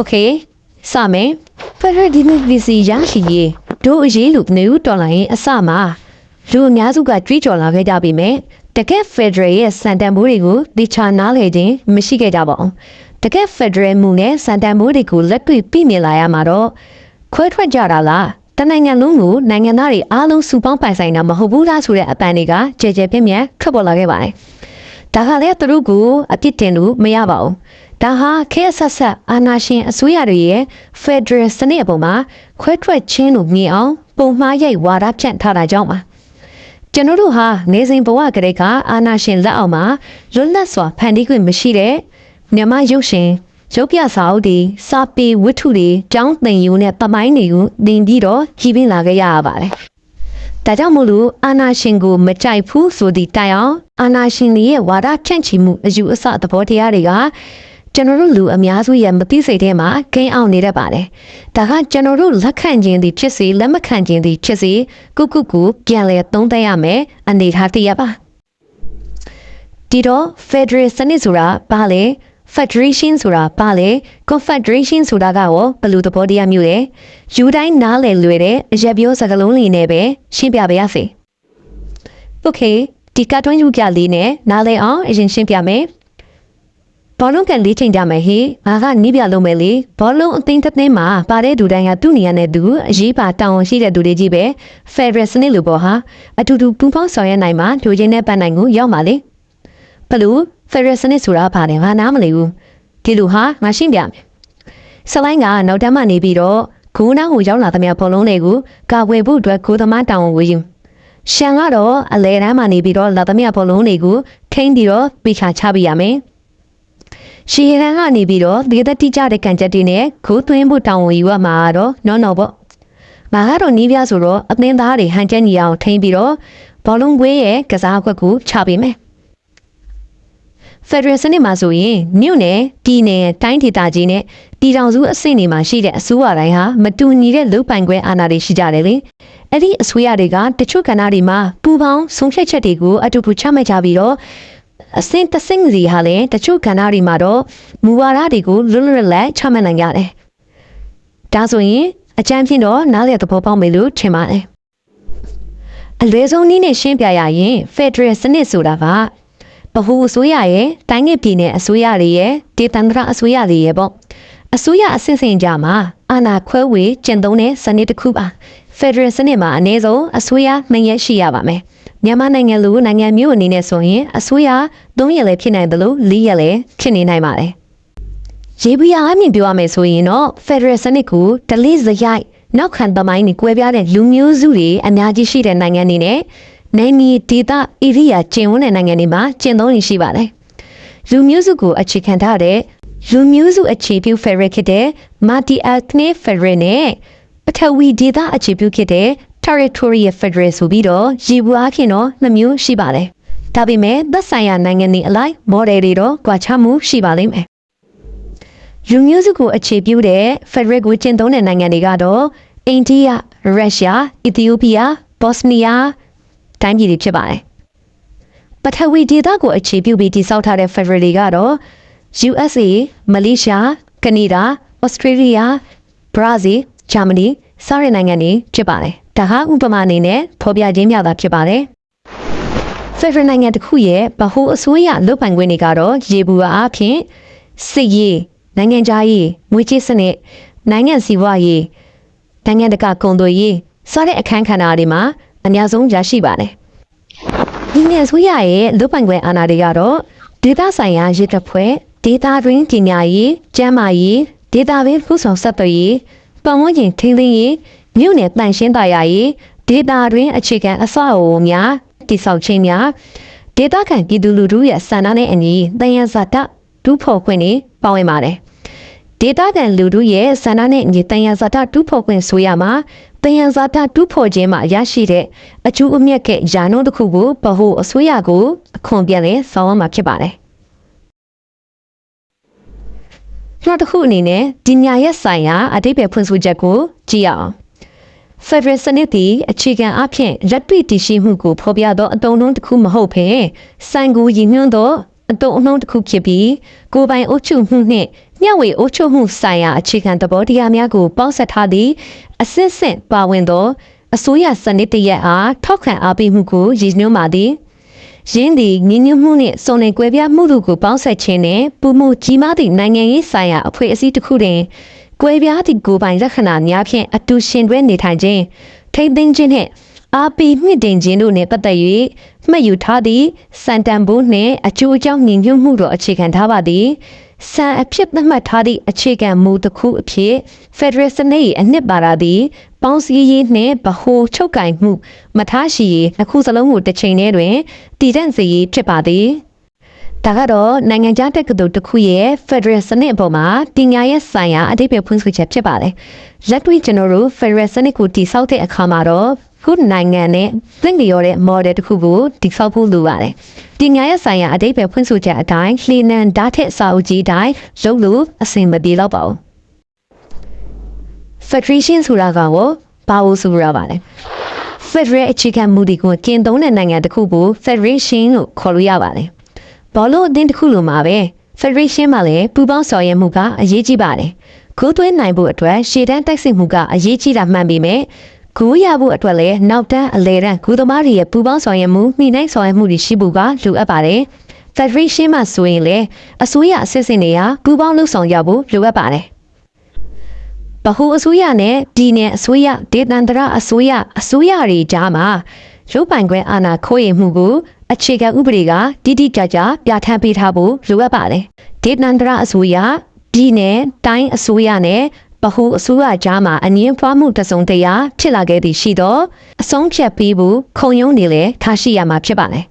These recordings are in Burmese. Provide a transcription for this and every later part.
Okay စမယ်ဖက်ဒရယ်ဒီမိုကရေစီရရှိရေးဒို့အရေးလို့နေဦးတော်လိုင်းအစမှာလူအများစုကကြွေးကြော်လာခဲ့ကြပေမဲ့တကက်ဖက်ဒရယ်ရဲ့စံတန်ဖိုးတွေကိုတခြားနားလည်ခြင်းမရှိခဲ့ကြပါဘူးတကက်ဖက်ဒရယ်မူနဲ့စံတန်ဖိုးတွေကိုလက်တွေ့ပြမြင်လာရမှာတော့ခွဲထွက်ကြတာလားတနိုင်ငံလုံးကိုနိုင်ငံသားတွေအားလုံးစုပေါင်းပိုင်ဆိုင်တာမဟုတ်ဘူးလားဆိုတဲ့အပန်းတွေကကြဲကြဲပြင်းပြင်းထွက်ပေါ်လာခဲ့ပါတယ်ဒါကလည်းသူတို့ကိုအပြစ်တင်လို့မရပါဘူး ဒါဟာခဲဆက်ဆက်အာနာရှင်အစိုးရတွေရဲ့ Federal စနစ်အပေါ်မှာခွဲထွက်ခြင်းလို့မြင်အောင်ပုံမှားရိုက်ဝါဒဖြန့်ထားတာကြောင့်ပါကျွန်တော်တို့ဟာနေစဉ်ဘဝကလေးကအာနာရှင်လက်အောက်မှာလွတ်လပ်စွာဖန်တီးခွင့်မရှိတဲ့မြန်မာရုပ်ရှင်ရုပ်ပြစာအုပ်တွေစာပေဝတ္ထုတွေကျောင်းသင်ယူနဲ့ပမိုင်းတွေကိုသင်ပြီးတော့ကြီးပင်းလာခဲ့ရပါတယ်။ဒါကြောင့်မို့လို့အာနာရှင်ကိုမကြိုက်ဘူးဆိုသည့်တိုင်အောင်အာနာရှင်တွေရဲ့ဝါဒဖြန့်ချီမှုအယူအဆသဘောတရားတွေက ကျွန်တော်တို့လူအများစုရဲ့မသိစိတ်ထဲမှာဂိမ်းအောင်နေတတ်ပါတယ်။ဒါကကျွန်တော်တို့လက်ခံခြင်းသည်ဖြစ်စေလက်မခံခြင်းသည်ဖြစ်စေကုကုကူပြန်လဲသုံးသပ်ရမယ်အနေထားတရပါ။ဒီတော့ Federal စနစ်ဆိုတာဘာလဲ Federation ဆိုတာဘာလဲ Confederation ဆိုတာကရောဘယ်လိုသဘောတရားမျိုးလဲယူတိုင်းနားလည်လွယ်တဲ့အရက်ပြောစကားလုံးလေးနဲ့ပဲရှင်းပြပါရစေ။ Okay ဒီကတွန်းယူပြလေးနဲ့နားလည်အောင်အရင်ရှင်းပြမယ်။ ဘောလုံးကန်လေးချိန်ကြမယ်ဟေငါကနီးပြလုံးမယ်လေဘောလုံးအသိန်းတစ်သိန်းမှာပါတဲ့သူတိုင်းကသူ့နေရာနဲ့သူအရေးပါတောင်းဝန်ရှိတဲ့သူတွေကြီးပဲ Federal စနစ်လိုပေါ့ဟာအတူတူပူးပေါင်းဆောင်ရွက်နိုင်မှာလူချင်းနဲ့ပတ်နိုင်ကိုရောက်ပါလေဘလို့ Federal စနစ်ဆိုတာဘာလဲငါနားမလည်ဘူးဒီလိုဟာငါရှင်းပြမယ်ဆလိုင်းကနောက်တန်းမှနေပြီးတော့ဂိုးနားကိုရောက်လာသမျှဘောလုံးတွေကိုကာဝယ်ဖို့အတွက်ဂိုးသမားတောင်းဝန်ကိုယူရှန်ကတော့အလဲတန်းမှနေပြီးတော့လာသမျှဘောလုံးတွေကိုထိန်းပြီးတော့ပိချာချပြရမယ် ရှီရန်ကနေပြီးတော့ဒေသတိကျတဲ့ကံချက်တွေနဲ့ခိုးသွင်းဖို့တောင်းဝန်ယူရမှာတော့နော်နော်ပေါ့ငါကတော့နီးပြဆိုတော့အသင်းသားတွေဟန်ချက်ညီအောင်ထိန်းပြီးတော့ဘောလုံးကွေးရဲ့ကစားအကွက်ကိုချပေးမယ်ဖက်ဒရယ်စနစ်မှာဆိုရင်မြို့နယ်ပြည်နယ်တိုင်းဒေသကြီးနဲ့ပြည်ထောင်စုအဆင့်တွေမှာရှိတဲ့အစိုးရတိုင်းဟာမတူညီတဲ့လူပိုင်ခွဲအာဏာတွေရှိကြတယ်လေအဲ့ဒီအစိုးရတွေကတချို့ကဏ္ဍတွေမှာပူပေါင်းဆုံးဖြတ်ချက်တွေကိုအတူတူချမှတ်ကြပြီးတော့ အဆင့်တစ်ဆင့်စီဟာလည်းတချို့ကဏ္ဍတွေမှာတော့မူဝါဒတွေကိုလွတ်လွတ်လပ်လပ်ချမှတ်နိုင်ကြတယ်ဒါဆိုရင်အကြမ်းဖြင့်တော့နားလည်သဘောပေါက်မယ်လို့ထင်ပါတယ်အလွယ်ဆုံးနည်းနဲ့ရှင်းပြရရင်ဖက်ဒရယ်စနစ်ဆိုတာကဗဟိုအစိုးရရဲ့တိုင်းငယ်ပြည်နယ်အစိုးရတွေရဲ့ဒေသန္တရအစိုးရတွေရဲ့ပေါ့အစိုးရအစစ်စင်ကြမှာအာဏာခွဲဝေကျင့်သုံးတဲ့စနစ်တစ်ခုပါဖက်ဒရယ်စနစ်မှာအနည်းဆုံးအစိုးရနှစ်ရက်ရှိရပါမယ် မြန်မာနိုင်ငံလိုနိုင်ငံမျိုးအနေနဲ့ဆိုရင်အစိုးရ၃ရက်လည်းဖြစ်နိုင်တယ်လို့၄ရက်လည်းဖြစ်နေနိုင်ပါတယ်ရေပူရအမြင်ပြောရမယ်ဆိုရင်တော့ဖက်ဒရယ်စနစ်ကိုဒလိစရိုက်နောက်ခံသမိုင်းတွေကွဲပြားတဲ့လူမျိုးစုတွေအများကြီးရှိတဲ့နိုင်ငံတွေနဲ့နိုင်မီဒေတာဧရိယာကျင်ဝန်းတဲ့နိုင်ငံတွေမှာကျင့်သုံးနေရှိပါတယ်။လူမျိုးစုကိုအခြေခံထားတဲ့လူမျိုးစုအခြေပြု Federal ဖြစ်တဲ့ Multi Ethnic Federal နဲ့ပထဝီဒေတာအခြေပြုဖြစ်တဲ့ Territorial Federal ဆိုပြီးတော့ရည်ဘူးအားဖြင့်တော့နှစ်မျိုးရှိပါတယ်။ဒါပေမဲ့သက်ဆိုင်ရာနိုင်ငံတွေအလိုက် model တွေတော့ကွာခြားမှုရှိပါလိမ့်မယ်။လူမျိုးစုကိုအခြေပြုတဲ့ Federal ကိုကျင့်သုံးတဲ့နိုင်ငံတွေကတော့အိန္ဒိယ၊ရုရှား၊အီသီယိုးပီးယား၊ဘော့စနီးယားတိုင်းပြည်တွေဖြစ်ပါတယ်။ပထဝီဒေသကိုအခြေပြုပြီးတည်ဆောက်ထားတဲ့ Federal တွေကတော့ USA, Malaysia, Canada, Australia, Brazil, Germany စတဲ့နိုင်ငံတွေဖြစ်ပါတယ်။ ဒါဟာဥပမာအနေနဲ့ဖော်ပြခြင်းများတာဖြစ်ပါတယ်။ Federal နိုင်ငံတစ်ခုရဲ့ဗဟိုအစိုးရလုပ်ပိုင်ခွင့်တွေကတော့ရေဘူးအားဖြင့်စစ်ရေးနိုင်ငံခြားရေးငွေကြေးစနစ်နိုင်ငံစီးပွားရေးနိုင်ငံတကာကုန်သွယ်ရေးစတဲ့အခန်းကဏ္ဍတွေမှာအများဆုံးရရှိပါတယ်။ဒီနယ်ဆိုရရဲ့လူပိုင်ခွင့်အာဏာတွေကတော့ဒေသဆိုင်ရာရစ်တပ်ဖွဲ့ဒေသတွင်းပညာရေးကျန်းမာရေးဒေသတွင်းခုဆောင်ဆက်သွယ်ရေးပတ်ဝန်းကျင်ထိန်းသိမ်းရေး မြို့နယ်တန်ရှင်းသာယာရေးဒေသတွင်းအခြေခံအဆောက်အအုံများတည်ဆောက်ခြင်းများဒေသခံပြည်သူလူထုရဲ့ဆန္ဒနဲ့အညီတန်ရဇာတဒုဖို့ခွင့်တွေပါဝင်ပါတယ်။ဒေတာကန်လူတို့ရဲ့ဆန္ဒနဲ့ညီတန်ရဇာတတူးဖော်ခွင့်ဆိုရမှာတန်ရဇာတတူးဖော်ခြင်းမှာရရှိတဲ့အကျိုးအမြတ်ကယာနုတစ်ခုကိုဗဟိုအစိုးရကိုအခွန်ပြန်လဲဆောင်းရမှာဖြစ်ပါတယ်။နောက်တစ်ခုအနေနဲ့ဒီညာရဲ့ဆိုင်ရာအတိတ်ပဲဖွင့်ဆိုချက်ကိုကြည့်အောင်။ Federal စနစ်သည်အခြေခံအဖြစ်လက်တွေ့တည်ရှိမှုကိုဖော်ပြသောအတုံးလုံးတစ်ခုမဟုတ်ဘဲစံကိုရည်ညွှန်းသောအတုံးအနှုံးတစ်ခုဖြစ်ပြီးကိုယ်ပိုင်အုပ်ချုပ်မှုနှင့်မျှဝေအုပ်ချုပ်မှုဆိုင်ရာအခြေခံသဘောတရားများကိုပေါင်းစပ်ထားသည့်အစစ်စစ်ပါဝင်သောအစိုးရစနစ်တရက်အားထောက်ခံအားပေးမှုကိုရည်ညွှန်းပါသည်ရင်းသည်ညီညွတ်မှုနှင့်စုံလင်ကွဲပြားမှုတို့ကိုပေါင်းစပ်ခြင်းနှင့်ပူမှုကြီးမားသည့်နိုင်ငံရေးဆိုင်ရာအဖွဲ့အစည်းတစ်ခုတွင် ကွဲပြားသည့်ကိုယ်ပိုင်လက္ခဏာများဖြင့်အတူရှင်တွဲနေထိုင်ခြင်းထိမ့်သိမ်းခြင်းနှင့်အားပေးမြင့်တင်ခြင်းတို့နှင့်ပတ်သက်၍မှတ်ယူထားသည့်စံတန်ဖိုးနှင့်အကျိုးအကြောင်းညီညွတ်မှုတို့အခြေခံထားပါသည်စံအဖြစ်သတ်မှတ်ထားသည့်အခြေခံမူတစ်ခုအဖြစ် Federal စနစ်၏အနှစ်ပါရာသည်ပေါင်းစည်းရေးနှင့်ဗဟိုချုပ်ကင်မှု မထားရှိရေးအခုစလုံးကိုတစ်ချိန်တည်းတွင်တည်တံ့စေရေးဖြစ်ပါသည် ဒါကတော့နိုင်ငံခြားတက္ကသိုလ်တစ်ခုရဲ့ Federal စနစ်အပေါ်မှာတင်ညာရဲ့ဆိုင်ရာအတိတ်ပဲဖွင့်ဆိုချက်ဖြစ်ပါတယ်လက်တွေ့ကျွန်တော်တို့ Federal စနစ်ကိုတည်ဆောက်တဲ့အခါမှာတော့ခုနိုင်ငံနဲ့သင်လျော်တဲ့ model တစ်ခုကိုတည်ဆောက်ဖို့လိုပါတယ်။တင်ညာရဲ့ဆိုင်ရာအတိတ်ပဲဖွင့်ဆိုချက်အတိုင်းလှေနံဓာတ်ထက်စာအုပ်ကြီးတိုင်းရုပ်လို့အဆင်မပြေတော့ပါဘူး။ Federation ဆိုတာကရောဘာလို့ဆိုရပါလဲ။ Federal အခြေခံမူတွေကိုကျင့်သုံးတဲ့နိုင်ငံတစ်ခုကို Federation လို့ခေါ်လို့ရပါတယ်။ ဘာလို့အသင်းတစ်ခုလိုမှာပဲ Federation မှာလည်းပူးပေါင်းဆောင်ရွက်မှုကအရေးကြီးပါတယ်။ကိုယ်သွင်းနိုင်ဖို့အတွက်ရှေ့တန်းတိုက်စစ်မှုကအရေးကြီးတာမှန်ပေမဲ့ဂူရဖို့အတွက်လည်းနောက်တန်းအလဲတန်းဂူသမားတွေရဲ့ပူပေါင်းဆောင်ရွက်မှုနှိမ့်နိုင်ဆောင်ရွက်မှုတွေရှိဖို့ကလိုအပ်ပါတယ်။ Federation မှာဆိုရင်လည်းအစိုးရအစစ်အစင်တွေကပူပေါင်းလှုပ်ဆောင်ရဖို့လိုအပ်ပါတယ်။ဗဟိုအစိုးရနဲ့ပြည်내အစိုးရဒေသန္တရအစိုးရအစိုးရတွေကြားမှာရုပ်ပိုင်ခွင့်အာဏာခိုးရမှုကို အခြေခံဥပဒေကတိတိကျကျပြဋ္ဌာန်းပေးထားဖို့လိုအပ်ပါတယ်။ဒေသန္တရအစိုးရပြည်내တိုင်းအစိုးရနဲ့ဗဟိုအစိုးရကြားမှာအငင်းပွားမှုတစုံတရာဖြစ်လာခဲ့သည်ရှိတော့အဆုံးဖြတ်ပြီးဖို့ခုံရုံးနေလေထားရှိရမှာဖြစ်ပါတယ်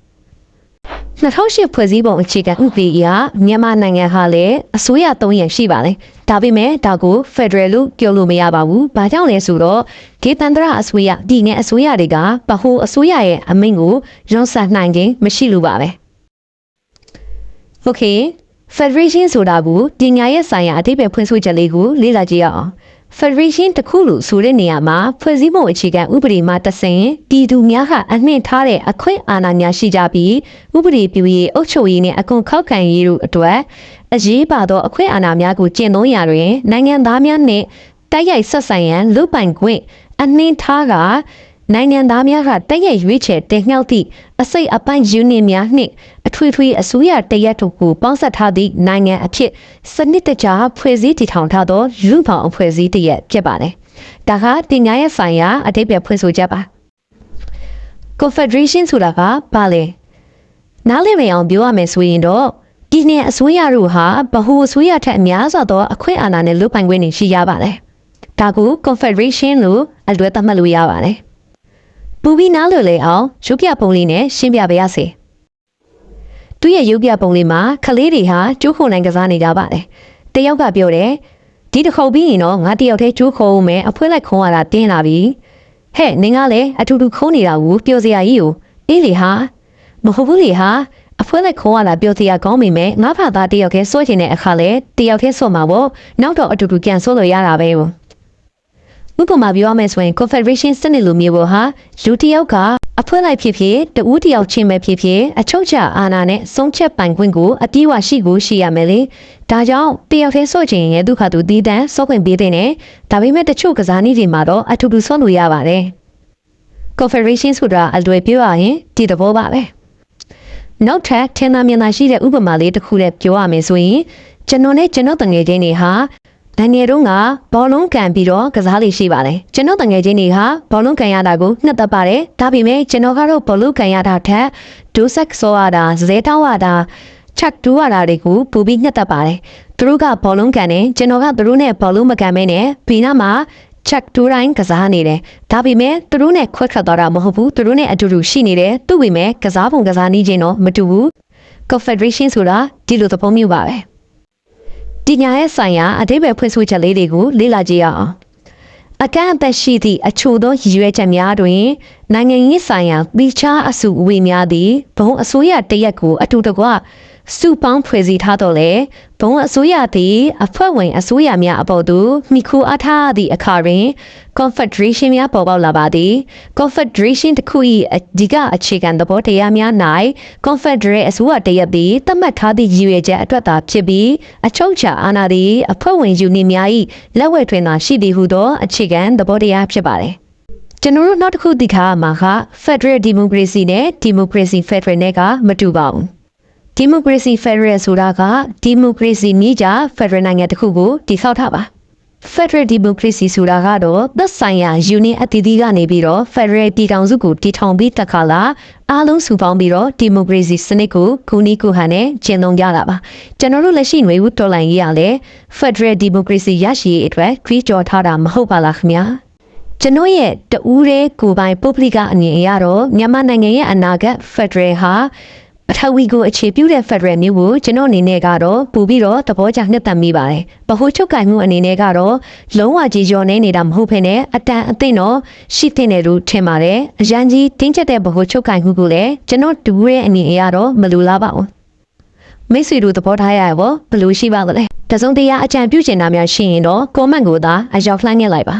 2008ဖွဲ့စည်းပုံအခြေခံဥပဒေအရမြန်မာနိုင်ငံဟာလည်းအစိုးရ၃ရရှိပါတယ်။ဒါပေမဲ့ဒါကို Federal လို့ပြောလို့မရပါဘူး။ဘာကြောင့်လဲဆိုတော့ဒေသန္တရအစိုးရပြည်내အစိုးရတွေကဗဟိုအစိုးရရဲ့အမိန့်ကိုရုံးဆနိုင်ခြင်းမရှိလို့ပါပဲ။ Okay Federation ဆိုတာကိုပညာရေးဆိုင်ရာအသေးပဲဖွင့်ဆိုချက်လေးကိုလေ့လာကြည့်ရအောင် Federation တစ်ခုလို့ဆိုတဲ့နေရာမှာဖွဲ့စည်းပုံအခြေခံဥပဒေမှာတဆင်ပြည်သူများကအနှင့်ထားတဲ့အခွင့်အာဏာများရှိကြပြီးဥပဒေပြုရေးအုပ်ချုပ်ရေးနဲ့အခွန်ခောက်ခံရေးတို့အတွက်အရေးပါသောအခွင့်အာဏာများကိုကျင့်သုံးရာတွင်နိုင်ငံသားများနှင့်တိုက်ရိုက်ဆက်ဆံရန်လူပိုင်ခွင့်အနှင်းထားက နိုင်ငံသားများကတည့်ရရွေးချယ်တင်မြှောက်သည့်အစိတ်အပိုင်းယူနစ်များနှင့်အထွေထွေအစိုးရတရက်တို့ကိုပေါင်းစပ်ထားသည့်နိုင်ငံအဖြစ်စနစ်တကျဖွဲ့စည်းတည်ထောင်ထားသောလူ့ဘောင်အဖွဲ့အစည်းတရက်ဖြစ်ပါတယ်။ဒါကတင်ညာရဲ့ဆိုင်ရာအတိတ်ပဲဖွင့်ဆိုချက်ပါ။ Confederation ဆိုတာကဘာလဲ။နားလည်မြင်အောင်ပြောရမယ်ဆိုရင်တော့ဒီနေ့အစိုးရတို့ဟာဗဟိုအစိုးရထက်အများစွာသောအခွင့်အာဏာနဲ့လွတ်ပိုင်ခွင့်တွေရှိရပါတယ်။ဒါကို Confederation လို့အလွဲသတ်မှတ်လို့ရပါတယ်။ ပူပြီးနားလည်လေအောင်ရုပ်ပြပုံလေးနဲ့ရှင်းပြပါရစေသူ့ရဲ့ရုပ်ပြပုံလေးမှာခလေးတွေဟာကျိုးခုံနိုင်ကစားနေကြပါတယ်တယောက်ကပြောတယ်ဒီတစ်ခေါက်ပြီးရင်တော့ငါတယောက်တည်းကျိုးခုံမယ်အဖွဲလိုက်ခုံရတာတင်းလာပြီဟဲ့နင်ကလည်းအထူးထူခုံးနေတာကိုပြောစရာကြီးကိုအေးလေဟာမဟုတ်ဘူးလေဟာအဖွဲလိုက်ခုံရတာပြောစရာကောင်းမိမယ်ငါဖာသားတယောက်တည်းစိုးချင်တဲ့အခါလဲတယောက်တည်းဆော့မှာပေါ့နောက်တော့အတူတူပြန်ဆော့လို့ရတာပဲ။ ဥပမာပြောရမယ်ဆိုရင် confederation စနစ်လိုမျိုးပေါ်ဟာလူတစ်ယောက်ကအဖွဲလိုက်ဖြစ်ဖြစ်တဦးတစ်ယောက်ချင်းပဲဖြစ်ဖြစ်အချုပ်ချအာဏာနဲ့ဆုံးချက်ပိုင်ခွင့်ကိုအပြည့်အဝရှိကိုရှိရမယ်လေဒါကြောင့်တယောက်တည်းစော့ချင်ရဲ့ဒုက္ခသူတည်တံစော့ခွင့်ပေးတဲ့နဲ့ဒါပေမဲ့တချို့ကစားနည်းတွေမှာတော့အထူးထူးစော့လို့ရပါတယ် confederation ဆိုတာအလွယ်ပြောရရင်ဒီသဘောပါပဲနောက်ထပ်ထင်သာမြင်သာရှိတဲ့ဥပမာလေးတစ်ခုနဲ့ပြောရမယ်ဆိုရင်ကျွန်တော်နဲ့ကျွန်တော်တငယ်ချင်းတွေဟာ ငငယ်တုန်းကဘောလုံးကန်ပြီးတော့ကစားလေးရှိပါတယ်ကျွန်တော်တငယ်ချင်းတွေကဘောလုံးကန်ရတာကိုနှစ်သက်ပါတယ်ဒါပေမဲ့ကျွန်တော်ကတော့ဘောလုံးကန်ရတာထက်ဒိုးဆက်ဆောရတာဇဲတောင်းရတာချက်တူရတာတွေကိုပူပြီးနှစ်သက်ပါတယ်သူတို့ကဘောလုံးကန်နေကျွန်တော်ကသူတို့နဲ့ဘောလုံးမကန်မဲနဲ့ဘီနာမှာချက်တူတိုင်းကစားနေတယ်ဒါပေမဲ့သူတို့နဲ့ခွက်ခတ်သွားတာမဟုတ်ဘူးသူတို့နဲ့အတူတူရှိနေတယ်သူ့ပေမဲ့ကစားပုံကစားနည်းချင်းတော့မတူဘူး Confederation ဆိုတာဒီလိုသဘောမျိုးပါပဲ ပညာရဲ့ဆိုင်ရာအတိပ္ပယ်ဖွင့်ဆိုချက်လေးတွေကိုလေ့လာကြည့်ရအောင်အကန့်အသတ်ရှိသည့်အချို့သောရည်ရွယ်ချက်များတွင်နိုင်ငံရေးဆိုင်ရာပြီးခြားအစုအဝေးများသည်ဘုံအစိုးရတရက်ကိုအတူတကွ စုပေါင်းဖွဲ့စည်းထားတော့လေဘုံအစိုးရသည်အဖွဲ့ဝင်အစိုးရများအပေါ်သို့မိခိုအားထားသည့်အခါတွင် Confederation များပေါ်ပေါက်လာပါသည် Confederation တစ်ခု၏အဓိကအခြေခံသဘောတရားများ၌ Confederate အစိုးရတရက်သည်သတ်မှတ်ထားသည့်ရည်ရွယ်ချက်အတွက်သာဖြစ်ပြီးအချုပ်အခြာအာဏာသည်အဖွဲ့ဝင်ယူနစ်များ၏လက်ဝဲတွင်သာရှိသည်ဟုသောအခြေခံသဘောတရားဖြစ်ပါသည်ကျွန်တော်တို့နောက်တစ်ခုသိခါရမှာက Federal Democracy နဲ့ Democracy Federal နဲ့ကမတူပါဘူး Democracy Federal ဆိုတာက Democracy နည်းကြ Federal နိုင်ငံတစ်ခုကိုတည်ဆောက်ထားပါ Federal Democracy ဆိုတာကတော့သက်ဆိုင်ရာ unit အသီးသီးကနေပြီးတော့ Federal ပြည်ထောင်စုကိုတည်ထောင်ပြီးတက်ခါလာအားလုံးစုပေါင်းပြီးတော့ Democracy စနစ်ကိုခုနီးခုဟန်နဲ့ကျင့်သုံးကြတာပါကျွန်တော်တို့လက်ရှိຫນွေဦးတော်လိုင်းရေးရလဲ Federal Democracy ရရှိရေးအတွက်ကြွေးကြော်ထားတာမဟုတ်ပါလားခင်ဗျာကျွန်တော်ရဲ့တူးတဲ့ကိုယ်ပိုင်ပုဂ္ဂလိကအမြင်အရတော့မြန်မာနိုင်ငံရဲ့အနာဂတ်ဖက်ဒရယ်ဟာ ပထဝီကိုအခြေပြုတဲ့ဖက်ဒရယ်မျိုးကိုကျွန်တော်အနေနဲ့ကတော့ပူပြီးတော့သဘောကျနှစ်သက်မိပါတယ်။ဗဟိုချုပ်ကင်မှုအနေနဲ့ကတော့လုံးဝကြီးကျော်နေနေတာမဟုတ်ဘဲနဲ့အတန်အသင့်တော့ရှိတဲ့နေလို့ထင်ပါတယ်။အရန်ကြီးတင်းကျပ်တဲ့ဗဟိုချုပ်ကင်မှုကိုလည်းကျွန်တော်တူးရဲ့အနေအရတော့မလိုလားပါဘူး။မိတ်ဆွေတို့သဘောထားရရပါဘယ်လိုရှိပါသလဲတစုံတရာအကြံပြုချင်တာများရှိရင်တော့ comment ကိုသာအရောက်လှမ်းခဲ့လိုက်ပါ